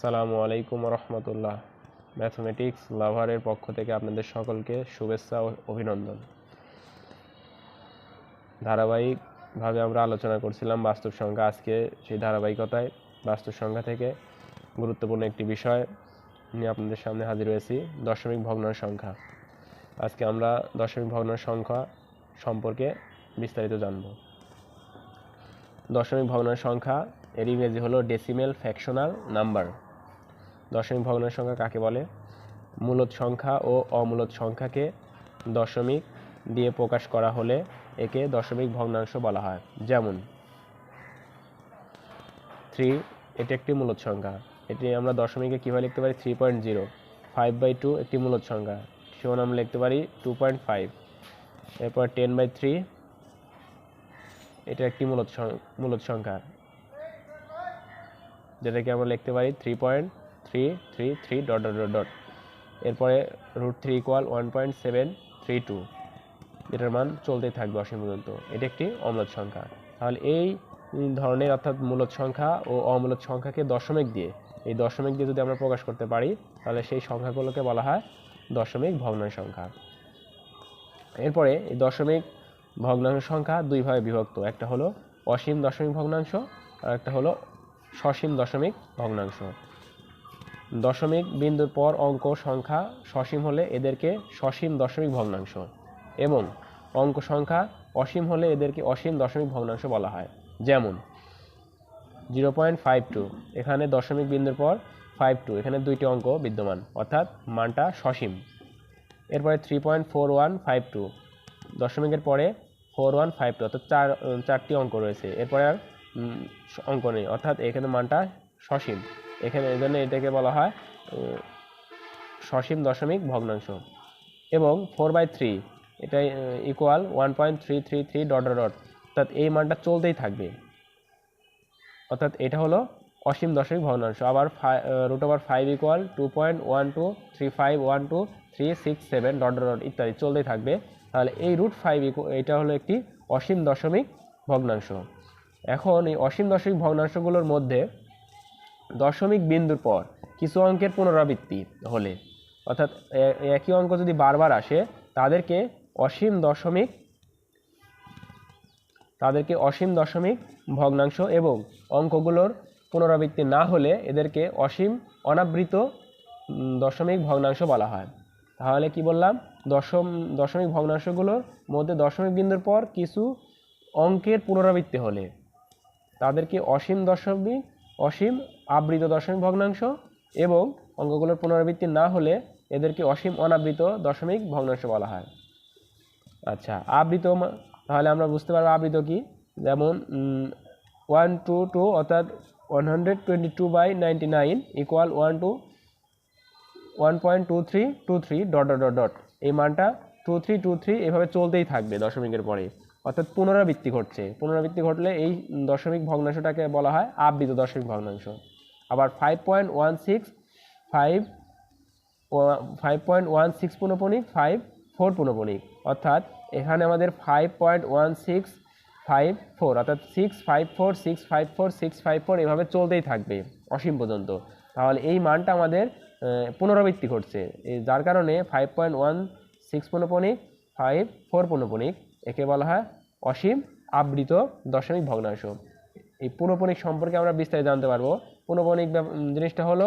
সালামু আলাইকুম রহমতুল্লাহ। ম্যাথমেটিক্স লাভারের পক্ষ থেকে আপনাদের সকলকে শুভেচ্ছা ও অভিনন্দন। ধারাবাহিকভাবে আমরা আলোচনা করছিলাম বাস্তব সংখ্যা আজকে সেই ধারাবাহিকতায়। বাস্তব সংখ্যা থেকে গুরুত্বপূর্ণ একটি বিষয় নিয়ে আপনাদের সামনে হাজির হয়েছি, দশমিক ভগ্নাংশ সংখ্যা। আজকে আমরা দশমিক ভগ্নাংশ সংখ্যা সম্পর্কে বিস্তারিত জানব। দশমিক ভগ্নাংশ সংখ্যা এর ইংরেজি হলো ডেসিমেল ফ্যাকশনাল নাম্বার দশমিক ভগ্নাংশ সংখ্যা কাকে বলে? মূলদ সংখ্যা ও অমূলদ সংখ্যাকে দশমিক দিয়ে প্রকাশ করা হলে একে দশমিক ভগ্নাংশ বলা হয়। যেমন থ্রি এটি একটি মূলদ সংখ্যা। এটি আমরা দশমিকে কীভাবে লিখতে পারি? Three point zero five by two একটি মূলদ সংখ্যা। সেমন আমরা লিখতে পারি টু পয়েন্ট ফাইভ এরপর টেন বাই থ্রি এটা একটি মূলদ সং- মূলদ সংখ্যা। যেটাকে আমরা লিখতে পারি three point three three three dot dot dot dot এরপরে root three equal one point seven three two যেটার মান চলতেই থাকবে অসীম পর্যন্ত। এটি একটি অমূলদ সংখ্যা। তাহলে এই ধরনের অর্থাৎ মূলদ সংখ্যা ও অমূলদ সংখ্যাকে দশমিক দিয়ে, এই দশমিক দিয়ে যদি আমরা প্রকাশ করতে পারি, তাহলে সেই সংখ্যাগুলোকে বলা হয় দশমিক ভগ্নাংশ সংখ্যা। এরপরে এই দশমিক ভগ্নাংশ সংখ্যা দুইভাবে বিভক্ত। একটা হলো অসীম দশমিক ভগ্নাংশ আর একটা হলো সসীম দশমিক ভগ্নাংশ। দশমিক বিন্দুর পর অঙ্ক সংখ্যা সসীম হলে এদেরকে সসীম দশমিক ভগ্নাংশ এবং অঙ্ক সংখ্যা অসীম হলে এদেরকে অসীম দশমিক ভগ্নাংশ বলা হয়। যেমন জিরো পয়েন্ট ফাইভ টু এখানে দশমিক বিন্দুর পর ফাইভ টু এখানে দুইটি অঙ্ক বিদ্যমান, অর্থাৎ মানটা সসীম। এরপরে three point four one five two দশমিকের পরে ফোর ওয়ান ফাইভ টু অর্থাৎ চার চারটি অঙ্ক রয়েছে। এরপরে আর অঙ্ক নেই, অর্থাৎ এখানে মানটা সসীম। এখানে এই জন্য এটাকে বলা হয় সসীম দশমিক ভগ্নাংশ। এবং ফোর বাই থ্রি এটাই equal one point three three three dot dot অর্থাৎ এই মানটা চলতেই থাকবে। অর্থাৎ এটা হলো অসীম দশমিক ভগ্নাংশ। আবার root over five equal two point one two three five one two three six seven dot dot ইত্যাদি চলতেই থাকবে। তাহলে এই রুট ফাইভ এটা হলো একটি অসীম দশমিক ভগ্নাংশ। এখন এই অসীম দশমিক ভগ্নাংশগুলোর মধ্যে দশমিক বিন্দুর পর কিছু অঙ্কের পুনরাবৃত্তি হলে, অর্থাৎ একই অঙ্ক যদি বারবার আসে, তাদেরকে অসীম দশমিক, তাদেরকে অসীম দশমিক ভগ্নাংশ এবং অঙ্কগুলোর পুনরাবৃত্তি না হলে এদেরকে অসীম অনাবৃত দশমিক ভগ্নাংশ বলা হয়। তাহলে কি বললাম? দশম, দশমিক ভগ্নাংশগুলোর মধ্যে দশমিক বিন্দুর পর কিছু অঙ্কের পুনরাবৃত্তি হলে, তাদেরকে অসীম দশমিক অসীম আবৃত দশমিক ভগ্নাংশ এবং অঙ্কগুলোর পুনরাবৃত্তি না হলে এদেরকে অসীম অনাবৃত দশমিক ভগ্নাংশ বলা হয়। আচ্ছা আবৃত তাহলে আমরা বুঝতে পারব আবৃত কি? যেমন ওয়ান টু টু অর্থাৎ one hundred twenty two by ninety nine equal one two one point two three two three dot dot dot dot এই মানটা টু থ্রি টু থ্রি এভাবে চলতেই থাকবে দশমিকের পরে। অর্থাৎ পুনরাবৃত্তি ঘটছে। পুনরাবৃত্তি ঘটলে এই দশমিক ভগ্নাংশটাকে বলা হয় আবৃত দশমিক ভগ্নাংশ। আবার five point one six five five point one six পুনপনিক five four পুনপনিক অর্থাৎ এখানে আমাদের five point one six five four অর্থাৎ six five four six five four six five four এভাবে চলতেই থাকবে অসীম পর্যন্ত। তাহলে এই মানটা আমাদের পুনরাবৃত্তি ঘটছে। যার কারণে ফাইভ পয়েন্ট ওয়ান সিক্স পুনপনিক ফাইভ ফোর পুনপনিক একে বলা হয় অসীম আবৃত দশমিক ভগ্নাংশ। এই পুনপনিক সম্পর্কে আমরা বিস্তারিত জানতে পারব। পুনপনিক জিনিসটা হলো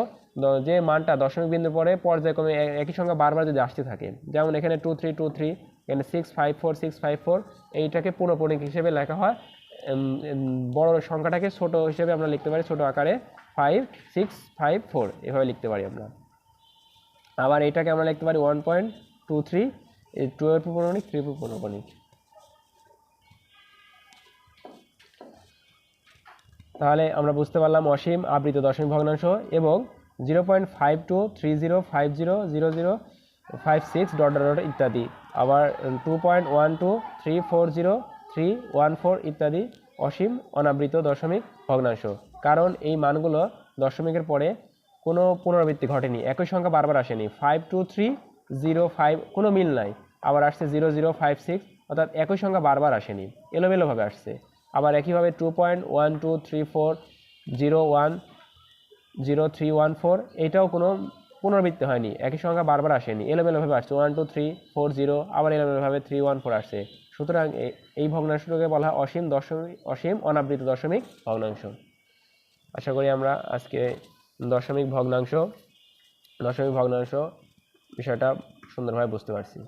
যে মানটা দশমিক বিন্দুর পরে পর্যায়ক্রমে একই সংখ্যা বারবার যদি আসতে থাকে, যেমন এখানে টু থ্রি টু থ্রি এখানে six five four six five four এইটাকে পুনপনিক হিসেবে লেখা হয়। বড় সংখ্যাটাকে ছোট হিসেবে আমরা লিখতে পারি ছোট আকারে ফাইভ সিক্স ফাইভ ফোর এভাবে লিখতে পারি আমরা। আবার এটাকে আমরা লিখতে পারি one point two three twelve এর পুনপনিক থ্রি পুনপনিক তাহলে আমরা বুঝতে পারলাম অসীম আবৃত দশমিক ভগ্নাংশ এবং zero point five two three zero five zero zero zero five six dot dot ইত্যাদি, আবার two point one two three four zero three one four ইত্যাদি অসীম অনাবৃত দশমিক ভগ্নাংশ। কারণ এই মানগুলো দশমিকের পরে কোনো পুনরাবৃত্তি ঘটেনি, একই সংখ্যা বারবার আসেনি। Five two three zero five কোনো মিল নাই। আবার আসছে জিরো জিরো ফাইভ সিক্স অর্থাৎ একই সংখ্যা বারবার আসেনি। এলোমেলোভাবে আসছে। আবার একইভাবে two point one two three four zero one zero three one four এটাও কোনো পুনরাবৃত্তি হয়নি। একই সংখ্যা বারবার আসেনি। এলোমেলোভাবে আসছে। One two three four zero আবার এলোমেলোভাবে থ্রি ওয়ান ফোর আসছে। সুতরাং এই ভগ্নাংশটাকে বলা হয় অসীম দশমিক অসীম অনাবৃত দশমিক ভগ্নাংশ। আশা করি আমরা আজকে দশমিক ভগ্নাংশ দশমিক ভগ্নাংশ বিষয়টা সুন্দরভাবে বুঝতে পারছি।